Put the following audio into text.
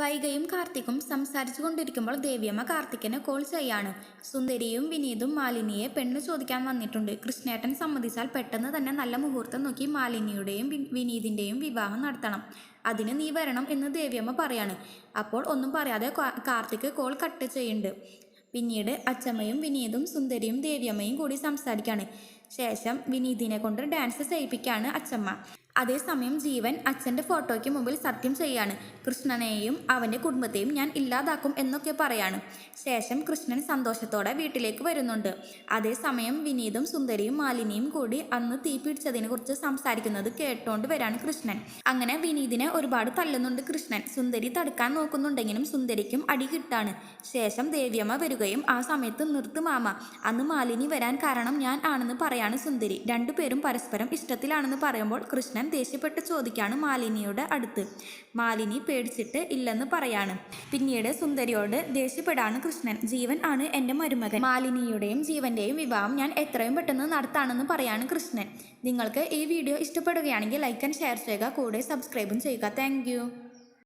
വൈഗയും കാർത്തിക്കും സംസാരിച്ചു കൊണ്ടിരിക്കുമ്പോൾ ദേവിയമ്മ കാർത്തിക്കിനെ കോൾ ചെയ്യാണ്. സുന്ദരിയും വിനീതും മാലിനിയെ പെണ്ണ് ചോദിക്കാൻ വന്നിട്ടുണ്ട്. കൃഷ്ണേട്ടൻ സമ്മതിച്ചാൽ പെട്ടെന്ന് തന്നെ നല്ല മുഹൂർത്തം നോക്കി മാലിനിയുടെയും വിനീതിന്റെയും വിവാഹം നടത്തണം. അതിന് നീ വരണം എന്ന് ദേവിയമ്മ പറയാണ്. അപ്പോൾ ഒന്നും പറയാതെ കാർത്തിക് കോൾ കട്ട് ചെയ്യുന്നുണ്ട്. പിന്നീട് അച്ചമ്മയും വിനീതും സുന്ദരിയും ദേവിയമ്മയും കൂടി സംസാരിക്കാണ്. ശേഷം വിനീതിനെ കൊണ്ട് ഡാൻസ് ചെയ്യിപ്പിക്കാണ് അച്ഛമ്മ അതേസമയം ജീവൻ അച്ഛന്റെ ഫോട്ടോയ്ക്ക് മുമ്പിൽ സത്യം ചെയ്യാണ്. കൃഷ്ണനെയും അവന്റെ കുടുംബത്തെയും ഞാൻ ഇല്ലാതാക്കും എന്നൊക്കെ പറയാണ്. ശേഷം കൃഷ്ണൻ സന്തോഷത്തോടെ വീട്ടിലേക്ക് വരുന്നുണ്ട്. അതേസമയം വിനീതും സുന്ദരിയും മാലിനിയും കൂടി അന്ന് തീ പിടിച്ചതിനെ കുറിച്ച് സംസാരിക്കുന്നത് കേട്ടോണ്ട് വരാണ് കൃഷ്ണൻ. അങ്ങനെ വിനീതിനെ ഒരുപാട് തല്ലുന്നുണ്ട് കൃഷ്ണൻ. സുന്ദരി തടുക്കാൻ നോക്കുന്നുണ്ടെങ്കിലും സുന്ദരിക്കും അടി കിട്ടാണ്. ശേഷം ദേവിയമ്മ വരികയും ആ സമയത്ത് നിർത്തുമാമ അന്ന് മാലിനി വരാൻ കാരണം ഞാൻ ആണെന്ന് പറയാണ് സുന്ദരി. രണ്ടുപേരും പരസ്പരം ഇഷ്ടത്തിലാണെന്ന് പറയുമ്പോൾ കൃഷ്ണൻ ദേഷ്യപ്പെട്ട് ചോദിക്കാണ് മാലിനിയുടെ അടുത്ത്. മാലിനി പേടിച്ചിട്ട് ഇല്ലെന്ന് പറയാണ്. പിന്നീട് സുന്ദരിയോട് ദേഷ്യപ്പെടാണ് കൃഷ്ണൻ. ജീവൻ ആണ് എന്റെ മരുമകൻ. മാലിനിയുടെയും ജീവന്റെയും വിവാഹം ഞാൻ എത്രയും പെട്ടെന്ന് നടത്താണെന്ന് പറയാണ് കൃഷ്ണൻ. നിങ്ങൾക്ക് ഈ വീഡിയോ ഇഷ്ടപ്പെടുകയാണെങ്കിൽ ലൈക്ക് ആൻഡ് ഷെയർ ചെയ്യുക. കൂടെ സബ്സ്ക്രൈബും ചെയ്യുക. താങ്ക്